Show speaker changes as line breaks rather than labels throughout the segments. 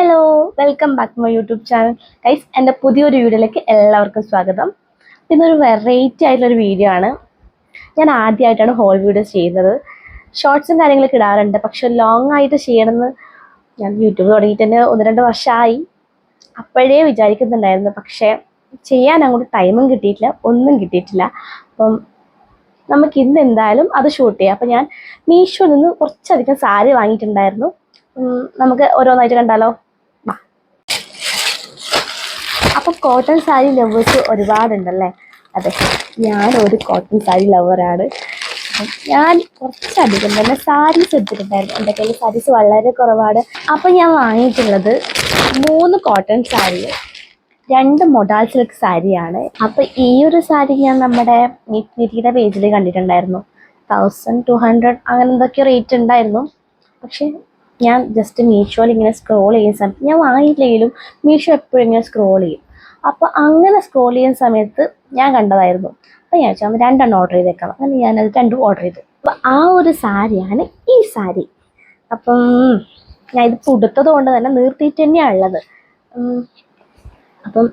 hello welcome back to my YouTube channel guys എൻ്റെ പുതിയൊരു വീഡിയോയിലേക്ക് എല്ലാവർക്കും സ്വാഗതം ഇന്നൊരു വെറൈറ്റി ആയിട്ടുള്ളൊരു വീഡിയോ ആണ് ഞാൻ ആദ്യമായിട്ടാണ് ഹോൾ വീഡിയോസ് ചെയ്യുന്നത് ഷോർട്സും കാര്യങ്ങളൊക്കെ ഇടാറുണ്ട് പക്ഷെ ലോങ് ആയിട്ട് ചെയ്യണമെന്ന് ഞാൻ യൂട്യൂബ് തുടങ്ങിയിട്ട് തന്നെ ഒന്ന് രണ്ട് വർഷമായി അപ്പോഴേ വിചാരിക്കുന്നുണ്ടായിരുന്നു പക്ഷേ ചെയ്യാൻ അങ്ങോട്ട് ടൈമും കിട്ടിയിട്ടില്ല ഒന്നും കിട്ടിയിട്ടില്ല അപ്പം നമുക്ക് ഇന്ന് എന്തായാലും അത് ഷൂട്ട് ചെയ്യാം അപ്പം ഞാൻ മീഷോയിൽ നിന്ന് കുറച്ചധികം സാരി വാങ്ങിയിട്ടുണ്ടായിരുന്നു നമുക്ക് ഓരോന്നായിട്ട് കണ്ടാലോ അപ്പം കോട്ടൺ സാരി ലവേഴ്സ് ഒരുപാടുണ്ടല്ലേ അതെ ഞാൻ ഒരു കോട്ടൺ സാരി ലവറാണ് ഞാൻ കുറച്ചധികം തന്നെ സാരീസ് എടുത്തിട്ടുണ്ടായിരുന്നു എൻ്റെ കയ്യിൽ സാരീസ് വളരെ കുറവാണ് അപ്പം ഞാൻ വാങ്ങിയിട്ടുള്ളത് മൂന്ന് കോട്ടൺ സാരി രണ്ട് മൊഡാൽ സിൽക്ക് സാരിയാണ് അപ്പം ഈ ഒരു സാരി ഞാൻ നമ്മുടെ നിത്യയുടെ പേജിൽ കണ്ടിട്ടുണ്ടായിരുന്നു തൗസൻഡ് ടു ഹൺഡ്രഡ് അങ്ങനെ എന്തൊക്കെയോ റേറ്റ് ഉണ്ടായിരുന്നു പക്ഷേ ഞാൻ ജസ്റ്റ് മീഷോയിൽ ഇങ്ങനെ സ്ക്രോൾ ചെയ്യുന്ന സമയത്ത് ഞാൻ വാങ്ങിയില്ലെങ്കിലും മീഷോ എപ്പോഴും ഇങ്ങനെ സ്ക്രോൾ ചെയ്യും അപ്പോൾ അങ്ങനെ സ്ക്രോൾ ചെയ്യുന്ന സമയത്ത് ഞാൻ കണ്ടതായിരുന്നു അപ്പോൾ ഞാൻ വെച്ചാൽ രണ്ടെണ്ണം ഓർഡർ ചെയ്തേക്കണം അങ്ങനെ ഞാനത് രണ്ടും ഓർഡർ ചെയ്തു അപ്പോൾ ആ ഒരു സാരിയാണ് ഈ സാരി അപ്പം ഞാൻ ഇത് പുടുത്തത് കൊണ്ട് തന്നെ നിർത്തിയിട്ട് തന്നെയാണ് ഉള്ളത് അപ്പം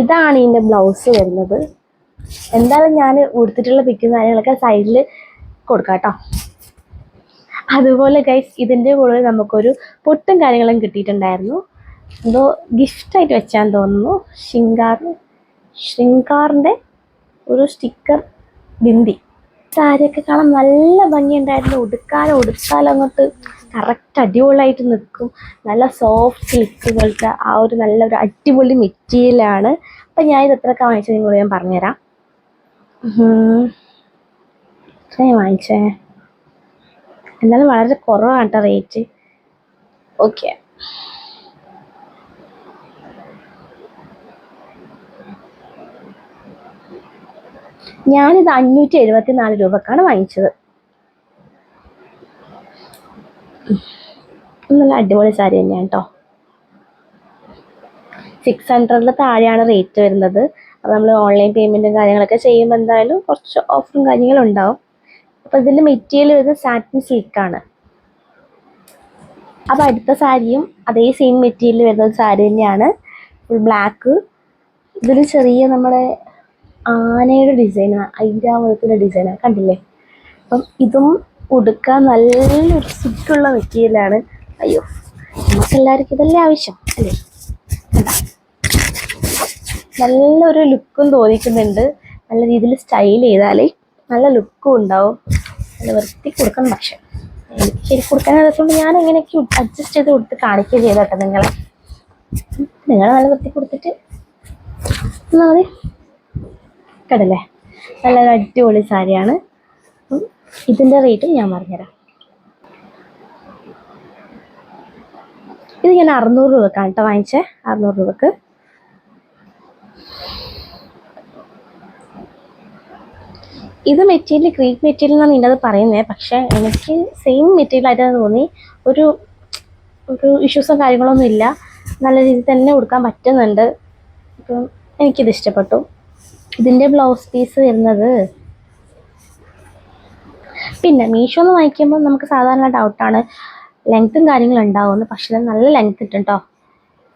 ഇതാണ് ഇതിൻ്റെ ബ്ലൗസ് വരുന്നത് എന്തായാലും ഞാൻ ഉടുത്തിട്ടുള്ള പിക്കും കാര്യങ്ങളൊക്കെ സൈഡിൽ കൊടുക്കാം കേട്ടോ അതുപോലെ ഗൈസ് ഇതിൻ്റെ കൂടെ നമുക്കൊരു പൊട്ടും കാര്യങ്ങളും കിട്ടിയിട്ടുണ്ടായിരുന്നു എന്തോ ഗിഫ്റ്റായിട്ട് വെച്ചാൻ തോന്നുന്നു ഷിങ്കാർ ഷിങ്കാറിൻ്റെ ഒരു സ്റ്റിക്കർ ബിന്ദി സാരിയൊക്കെ കാണാൻ നല്ല ഭംഗിയുണ്ടായിരുന്നു ഉടുക്കാലോ ഉടുത്താലം അങ്ങോട്ട് കറക്റ്റ് അടിപൊളിയായിട്ട് നിൽക്കും നല്ല സോഫ്റ്റ് സിൽക്കുകൾക്ക് ആ ഒരു നല്ല ഒരു അടിപൊളി മെറ്റീരിയലാണ് അപ്പം ഞാൻ ഇത് എത്രയൊക്കെ വാങ്ങിച്ചത് നിങ്ങളോട് ഞാൻ പറഞ്ഞുതരാം ഞാൻ വാങ്ങിച്ചേ എന്നാലും വളരെ കുറവാണ് കേട്ടോ റേറ്റ് ഓക്കെ ഞാനിത് അഞ്ഞൂറ്റി എഴുപത്തി നാല് രൂപക്കാണ് വാങ്ങിച്ചത് നല്ല അടിപൊളി സാരി തന്നെയാണ് കേട്ടോ സിക്സ് ഹൺഡ്രഡിൽ താഴെയാണ് റേറ്റ് വരുന്നത് അപ്പോൾ നമ്മൾ ഓൺലൈൻ പേയ്മെൻറ്റും കാര്യങ്ങളൊക്കെ ചെയ്യുമ്പോൾ എന്തായാലും കുറച്ച് ഓഫറും കാര്യങ്ങളും ഉണ്ടാവും അപ്പോൾ ഇതിൽ മെറ്റീരിയൽ വരുന്നത് സാറ്റിൻ സിൽക്കാണ് അപ്പോൾ അടുത്ത സാരിയും അതേ സെയിം മെറ്റീരിയൽ വരുന്ന ഒരു സാരി തന്നെയാണ് ഫുൾ ബ്ലാക്ക് ഇതിൽ ചെറിയ നമ്മുടെ ആനയുടെ ഡിസൈനാണ് ഐരാവതത്തിൻ്റെ ഡിസൈനാണ് കണ്ടില്ലേ അപ്പം ഇതും ഉടുക്കാൻ നല്ലൊരു സുറ്റുള്ള മെറ്റീരിയലാണ് അയ്യോ എല്ലാവർക്കും ഇതല്ലേ ആവശ്യം അല്ലേ നല്ലൊരു ലുക്കും തോന്നിക്കുന്നുണ്ട് നല്ല രീതിയിൽ സ്റ്റൈൽ ചെയ്താലേ നല്ല ലുക്കും ഉണ്ടാവും നല്ല വൃത്തി കൊടുക്കണം പക്ഷെ എനിക്ക് ശരി ദിവസം ഞാൻ എങ്ങനെയൊക്കെ അഡ്ജസ്റ്റ് ചെയ്ത് കൊടുത്ത് കാണിക്കുകയും ചെയ്ത കേട്ടോ നിങ്ങളെ നിങ്ങൾ നല്ല വൃത്തി കൊടുത്തിട്ട് എന്നാൽ മതി കടല്ലേ നല്ലൊരു അടിപൊളി സാരിയാണ് അപ്പം ഇതിൻ്റെ റേറ്റും ഞാൻ പറഞ്ഞുതരാം ഇത് ഞാൻ അറുന്നൂറ് രൂപക്കാണ് കേട്ടോ വാങ്ങിച്ചേ അറുന്നൂറ് രൂപക്ക് ഇത് മെറ്റീരിയൽ ക്രീക്ക് മെറ്റീരിയൽ എന്നാണ് ഇതിൻ്റെ അത് പറയുന്നത് പക്ഷേ എനിക്ക് സെയിം മെറ്റീരിയൽ ആയിട്ടാണ് തോന്നി ഒരു ഒരു ഇഷ്യൂസോ കാര്യങ്ങളൊന്നും ഇല്ല നല്ല രീതിയിൽ തന്നെ കൊടുക്കാൻ പറ്റുന്നുണ്ട് അപ്പം എനിക്കിത് ഇഷ്ടപ്പെട്ടു ഇതിൻ്റെ ബ്ലൗസ് പീസ് വരുന്നത് പിന്നെ മീഷോ എന്ന് വാങ്ങിക്കുമ്പോൾ നമുക്ക് സാധാരണ ഡൗട്ടാണ് ലെങ്ത്തും കാര്യങ്ങളും ഉണ്ടാവുമെന്ന് പക്ഷേ നല്ല ലെങ്ത് ഇട്ടുണ്ട്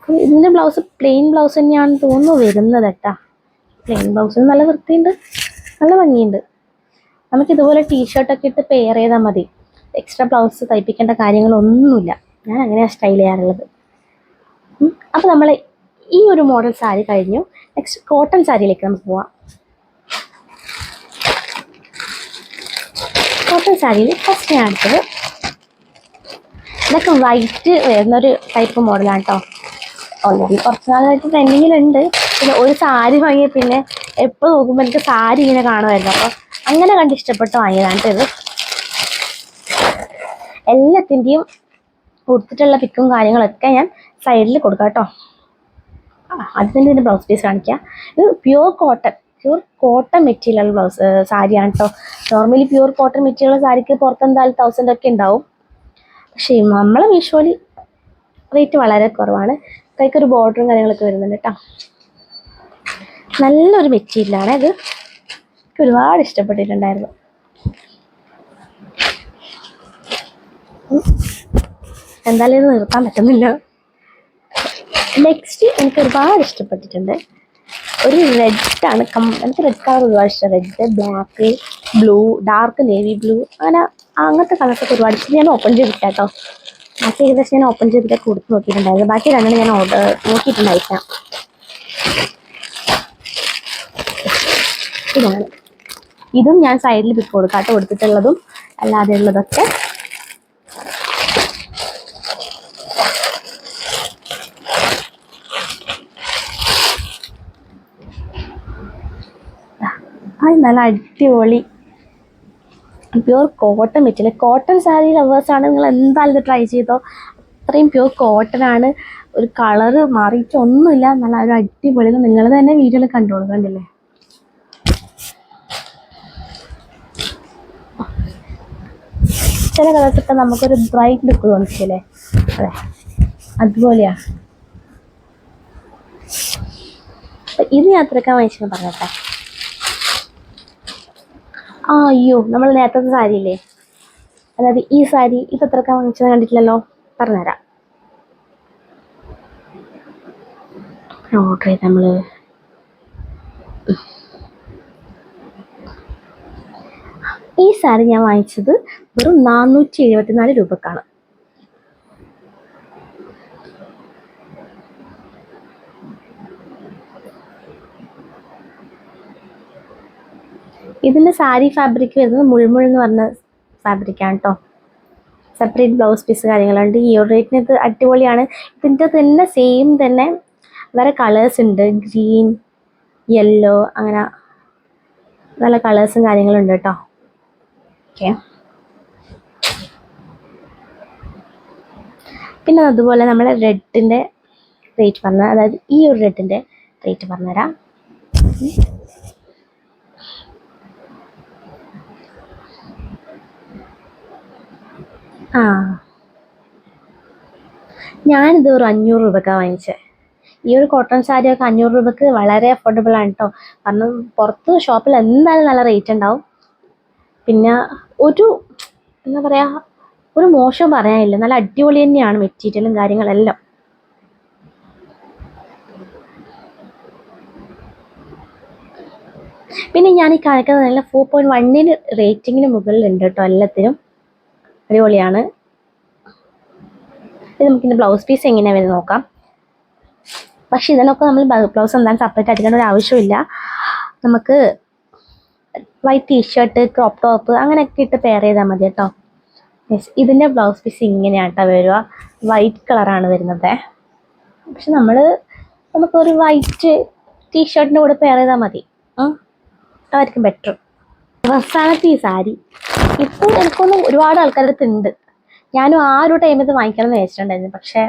കേട്ടോ ഇതിൻ്റെ ബ്ലൗസ് പ്ലെയിൻ ബ്ലൗസ് തന്നെയാണ് തോന്നുന്നു വരുന്നത് കേട്ടോ പ്ലെയിൻ ബ്ലൗസിന് നല്ല വൃത്തിയുണ്ട് നല്ല ഭംഗിയുണ്ട് നമുക്ക് ഇതുപോലെ ടീഷർട്ടൊക്കെ ഇട്ട് പെയർ ചെയ്താൽ മതി എക്സ്ട്രാ ബ്ലൗസ് തയ്പ്പിക്കേണ്ട കാര്യങ്ങളൊന്നുമില്ല ഞാൻ അങ്ങനെയാണ് സ്റ്റൈൽ ചെയ്യാറുള്ളത് അപ്പോൾ നമ്മൾ ഈ ഒരു മോഡൽ സാരി കഴിഞ്ഞു നെക്സ്റ്റ് കോട്ടൺ സാരിയിലേക്ക് നമുക്ക് പോവാം കോട്ടൺ സാരിയിൽ ഫസ്റ്റ് ഞാൻ എടുത്തത് ഇതൊക്കെ വൈറ്റ് വരുന്നൊരു ടൈപ്പ് മോഡലാണ് കേട്ടോ ഓൾറെഡി കുറച്ച് നാളായിട്ട് ട്രെൻഡിങ്ങിലുണ്ട് പിന്നെ ഒരു സാരി വാങ്ങിയ പിന്നെ എപ്പോൾ നോക്കുമ്പോൾ എനിക്ക് സാരി ഇങ്ങനെ കാണുമായിരുന്നു അപ്പോൾ അങ്ങനെ കണ്ട് ഇഷ്ടപ്പെട്ട് വാങ്ങിയതാണ് ഇത് എല്ലാത്തിൻ്റെയും കൊടുത്തിട്ടുള്ള പിക്കും കാര്യങ്ങളൊക്കെ ഞാൻ സൈഡിൽ കൊടുക്കാം കേട്ടോ തന്നെ ഇതിൻ്റെ ബ്ലൗസ് പീസ് കാണിക്കാം ഇത് pure cotton pure cotton material blouse സാരിയാണ് കേട്ടോ നോർമലി പ്യൂർ കോട്ടൺ മെറ്റീരിയൽ സാരിക്ക് പുറത്ത് എന്തായാലും തൗസൻഡ് ഒക്കെ ഉണ്ടാവും പക്ഷേ നമ്മളെ മീഷോയിൽ റേറ്റ് വളരെ കുറവാണ് കൈക്കൊരു ബോർഡറും കാര്യങ്ങളൊക്കെ വരുന്നുണ്ട് കേട്ടോ നല്ലൊരു മെറ്റീരിയലാണ് ഇത് എനിക്ക് ഒരുപാട് ഇഷ്ടപ്പെട്ടിട്ടുണ്ടായിരുന്നു എന്തായാലും ഇത് നിർത്താൻ പറ്റുന്നില്ല നെക്സ്റ്റ് എനിക്ക് ഒരുപാട് ഇഷ്ടപ്പെട്ടിട്ടുണ്ട് ഒരു റെഡാണ് കം എനിക്ക് റെഡ് കളർ ഒരുപാട് ഇഷ്ടം red black blue dark navy blue അങ്ങനെ അങ്ങനത്തെ കളർസൊക്കെ ഒരുപാട് ഇഷ്ടം ഞാൻ ഓപ്പൺ ചെയ്തിട്ടാ കേട്ടോ ബാക്കി ഏകദേശം ഞാൻ ഓപ്പൺ ചെയ്തിട്ട് കൊടുത്ത് നോക്കിയിട്ടുണ്ടായിരുന്നു ബാക്കി രണ്ടെണ്ണം ഞാൻ ഓർഡർ നോക്കിയിട്ടുണ്ടായിരിക്കാം ഇതാണ് ഇതും ഞാൻ സൈഡിൽ പിക്ക് കൊടുക്കാട്ട് കൊടുത്തിട്ടുള്ളതും അല്ലാതെ ഉള്ളതൊക്കെ അത് നല്ല അടിപൊളി pure cotton material cotton sari ലവേഴ്സാണ് നിങ്ങൾ എന്തായാലും ഇത് ട്രൈ ചെയ്തോ അത്രയും പ്യൂർ കോട്ടൺ ആണ് ഒരു കളറ് മാറിയിട്ടൊന്നുമില്ല നല്ല ഒരു അടിപൊളി നിങ്ങൾ തന്നെ വീഡിയോയിൽ കണ്ടോളൂ കണ്ടില്ലേ ചില കളേഴ്സൊക്കെ നമുക്കൊരു ബ്രൈറ്റ് ലുക്ക് തോന്നിച്ചല്ലേ അതെ അതുപോലെയാ ഇത് യാത്രക്കാൻ മനുഷ്യനെ പറഞ്ഞെ ആ അയ്യോ നമ്മൾ നേരത്തെ സാരി സാരിയില്ലേ അതായത് ഈ സാരി ഇത് അത്രക്കാൻ വാങ്ങിച്ചത് കണ്ടിട്ടില്ലല്ലോ പറഞ്ഞുതരാം ഓർഡർ ചെയ്ത് നമ്മള് ഈ സാരി ഞാൻ വാങ്ങിച്ചത് വെറും നാനൂറ്റി എഴുപത്തിനാല് രൂപക്കാണ് ഇതിൻ്റെ സാരി ഫാബ്രിക് വരുന്നത് മുൾമുൾ എന്ന് പറഞ്ഞ ഫാബ്രിക്കാണ് കേട്ടോ സെപ്പറേറ്റ് ബ്ലൗസ് പീസ് കാര്യങ്ങളുണ്ട് ഈ ഒരു റേറ്റിന് ഇത് അടിപൊളിയാണ് ഇതിൻ്റെ തന്നെ സെയിം തന്നെ വേറെ കളേഴ്സ് ഉണ്ട് ഗ്രീൻ യെല്ലോ അങ്ങനെ നല്ല കളേഴ്സും കാര്യങ്ങളുണ്ട് കേട്ടോ ഓക്കെ പിന്നെ അതുപോലെ നമ്മൾ റെഡിൻ്റെ റേറ്റ് പറഞ്ഞ അതായത് ഈ ഒരു റെഡിൻ്റെ റേറ്റ് പറഞ്ഞുതരാം ആ ഞാനിത് ഒരു അഞ്ഞൂറ് രൂപക്കാണ് വാങ്ങിച്ചത് ഈ ഒരു കോട്ടൺ സാരിയൊക്കെ അഞ്ഞൂറ് രൂപക്ക് വളരെ അഫോർഡബിൾ ആണ് കേട്ടോ കാരണം പുറത്ത് ഷോപ്പിൽ എന്തായാലും നല്ല റേറ്റ് ഉണ്ടാവും പിന്നെ ഒരു എന്താ പറയുക ഒരു മോശം പറയാനില്ല നല്ല അടിപൊളി തന്നെയാണ് മെറ്റീരിയലും കാര്യങ്ങളെല്ലാം പിന്നെ ഞാൻ ഈ കാണിക്കുന്നത് നല്ല ഫോർ പോയിന്റ് വണ്ണിന് റേറ്റിങ്ങിന് മുകളിലുണ്ട് കേട്ടോ എല്ലാത്തിനും അടിപൊളിയാണ് ഇത് നമുക്കിൻ്റെ ബ്ലൗസ് പീസ് എങ്ങനെയാണ് വരുന്നത് നോക്കാം പക്ഷേ ഇതിനൊക്കെ നമ്മൾ ബ്ലൗസ് എന്തായാലും സെപ്പറേറ്റ് അടിക്കേണ്ട ഒരു ആവശ്യമില്ല നമുക്ക് വൈറ്റ് ടീഷർട്ട് ക്രോപ്പ് ടോപ്പ് അങ്ങനെയൊക്കെ ഇട്ട് പെയർ ചെയ്താൽ മതി കേട്ടോ യെസ് ഇതിൻ്റെ ബ്ലൗസ് പീസ് ഇങ്ങനെയാണ് കേട്ടോ വരിക വൈറ്റ് കളറാണ് വരുന്നത് പക്ഷെ നമ്മൾ നമുക്കൊരു വൈറ്റ് ടീഷർട്ടിൻ്റെ കൂടെ പെയർ ചെയ്താൽ മതി അതായിരിക്കും ബെറ്റർ അവസാനത്തെ ഈ സാരി ഇപ്പോൾ എനിക്കൊന്നും ഒരുപാട് ആൾക്കാരുടെ അടുത്ത് ഉണ്ട് ഞാനും ആ ഒരു ടൈമിൽ ഇത് വാങ്ങിക്കണം എന്ന് വെച്ചിട്ടുണ്ടായിരുന്നു പക്ഷേ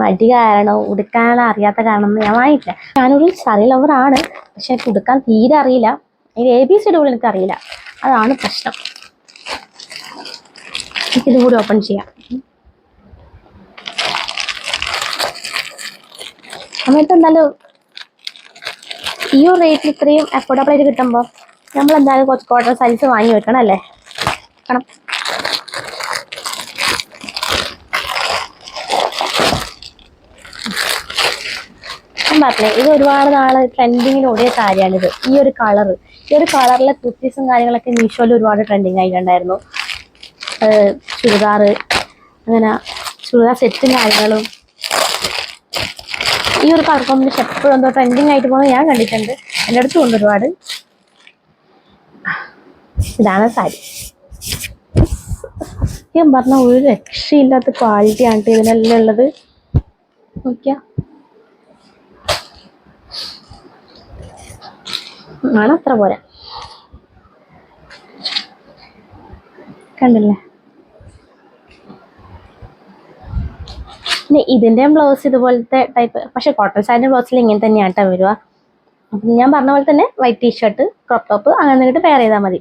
മടി കാരണം ഉടുക്കാൻ അറിയാത്ത കാരണം ഞാൻ വാങ്ങിയില്ല ഞാനൊരു സാരി ലവറാണ് പക്ഷെ എനിക്ക് ഉടുക്കാൻ തീരെ അറിയില്ല ഇനി A B C D e, എനിക്ക് അറിയില്ല അതാണ് പ്രശ്നം എനിക്കിത് കൂടി ഓപ്പൺ ചെയ്യാം സമയത്ത് എന്തായാലും ഈ ഒരു റേറ്റിൽ ഇത്രയും അഫോർഡബിൾ ആയിട്ട് കിട്ടുമ്പോൾ നമ്മൾ എന്തായാലും കുറച്ച് ക്വാർട്ടർ സൈസ് വാങ്ങി വെക്കണം അല്ലേ കാരണം പറഞ്ഞേ ഇത് ഒരുപാട് നാളെ ട്രെൻഡിങ്ങിലൂടെ ഓടിയ ഇത് ഈ ഒരു കളർ ഈ ഒരു കളറിലെ കുർത്തീസും കാര്യങ്ങളൊക്കെ മീഷോയിൽ ഒരുപാട് ട്രെൻഡിങ് ആയിട്ടുണ്ടായിരുന്നു ചുരിദാറ് അങ്ങനെ ചുരിദാർ സെറ്റും കാര്യങ്ങളും ഈ ഒരു കളർ കോമ്പിനേഷൻ എപ്പോഴും എന്തോ ട്രെൻഡിങ് ആയിട്ട് പോകുന്നത് ഞാൻ കണ്ടിട്ടുണ്ട് എൻ്റെ അടുത്തുണ്ട് ഒരുപാട് ഇതാണ് സാരി ഞാൻ പറഞ്ഞ ഒരു രക്ഷയില്ലാത്ത ക്വാളിറ്റി ആണ് ഇതിനെല്ലാം ഉള്ളത് നോക്കിയാ ആണ് അത്ര പോരാ കണ്ടില്ലേ ഇതിൻ്റെ ബ്ലൗസ് ഇതുപോലത്തെ ടൈപ്പ് പക്ഷെ കോട്ടൺ സാരിൻ്റെ ബ്ലൗസിൽ ഇങ്ങനെ തന്നെയാണ് കേട്ടോ വരിക അപ്പം ഞാൻ പറഞ്ഞ പോലെ തന്നെ വൈറ്റ് ടീഷർട്ട് ക്രോപ്പ് ടോപ്പ് അങ്ങനെ എന്നിട്ട് പെയർ ചെയ്താൽ മതി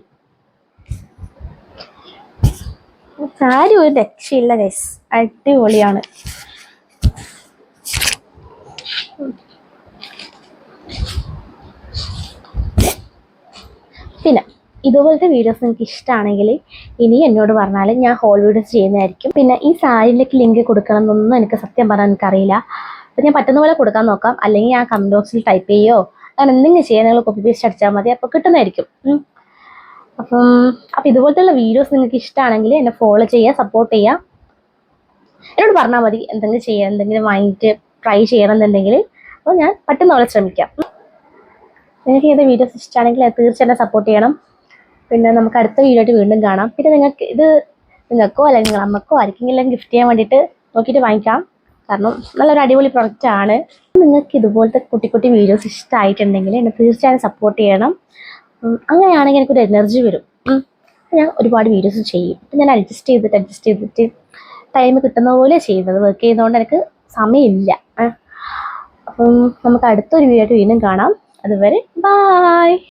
സാരി ഒരു രക്ഷയില്ല ഗൈസ് അടിപൊളിയാണ് പിന്നെ ഇതുപോലത്തെ വീഡിയോസ് നിങ്ങൾക്ക് ഇഷ്ടമാണെങ്കിൽ ഇനി എന്നോട് പറഞ്ഞാൽ ഞാൻ ഹോൾ വീഡിയോസ് ചെയ്യുന്നതായിരിക്കും പിന്നെ ഈ സാരിയിലേക്ക് ലിങ്ക് കൊടുക്കണം എന്നൊന്നും എനിക്ക് സത്യം പറഞ്ഞാൽ എനിക്കറിയില്ല അപ്പം ഞാൻ പറ്റുന്ന പോലെ കൊടുക്കാൻ നോക്കാം അല്ലെങ്കിൽ ഞാൻ കമൻറ്റ് ബോക്സിൽ ടൈപ്പ് ചെയ്യോ അങ്ങനെ എന്തെങ്കിലും ചെയ്യാൻ നിങ്ങൾ കോപ്പി പേസ്റ്റ് അടിച്ചാൽ മതി അപ്പോൾ കിട്ടുന്നതായിരിക്കും അപ്പം അപ്പം ഇതുപോലത്തെയുള്ള വീഡിയോസ് നിങ്ങൾക്ക് ഇഷ്ടമാണെങ്കിൽ എന്നെ ഫോളോ ചെയ്യുക സപ്പോർട്ട് ചെയ്യുക എന്നോട് പറഞ്ഞാൽ മതി എന്തെങ്കിലും ചെയ്യാൻ എന്തെങ്കിലും വാങ്ങിയിട്ട് ട്രൈ ചെയ്യണം എന്നുണ്ടെങ്കിൽ അപ്പോൾ ഞാൻ പറ്റുന്ന പോലെ ശ്രമിക്കാം നിങ്ങൾക്ക് ഇത് വീഡിയോസ് ഇഷ്ടമാണെങ്കിൽ തീർച്ചയായിട്ടും സപ്പോർട്ട് ചെയ്യണം പിന്നെ നമുക്ക് അടുത്ത വീഡിയോ ആയിട്ട് വീണ്ടും കാണാം പിന്നെ നിങ്ങൾക്ക് ഇത് നിങ്ങൾക്കോ അല്ലെങ്കിൽ നിങ്ങൾ അമ്മക്കോ ആർക്കെങ്കിലും ഗിഫ്റ്റ് ചെയ്യാൻ വേണ്ടിയിട്ട് നോക്കിയിട്ട് വാങ്ങിക്കാം കാരണം നല്ലൊരു അടിപൊളി പ്രൊഡക്റ്റാണ് നിങ്ങൾക്ക് ഇതുപോലത്തെ കുട്ടി കുട്ടി വീഡിയോസ് ഇഷ്ടമായിട്ടുണ്ടെങ്കിൽ എന്നെ തീർച്ചയായും സപ്പോർട്ട് ചെയ്യണം അങ്ങനെയാണെങ്കിൽ എനിക്കൊരു എനർജി വരും ഞാൻ ഒരുപാട് വീഡിയോസ് ചെയ്യും ഞാൻ അഡ്ജസ്റ്റ് ചെയ്തിട്ട് അഡ്ജസ്റ്റ് ചെയ്തിട്ട് ടൈം കിട്ടുന്ന പോലെ ചെയ്യുന്നത് വർക്ക് ചെയ്യുന്നതുകൊണ്ട് എനിക്ക് സമയമില്ല അപ്പം നമുക്ക് അടുത്തൊരു വീഡിയോ ആയിട്ട് വീണ്ടും കാണാം അതുവരെ ബായ്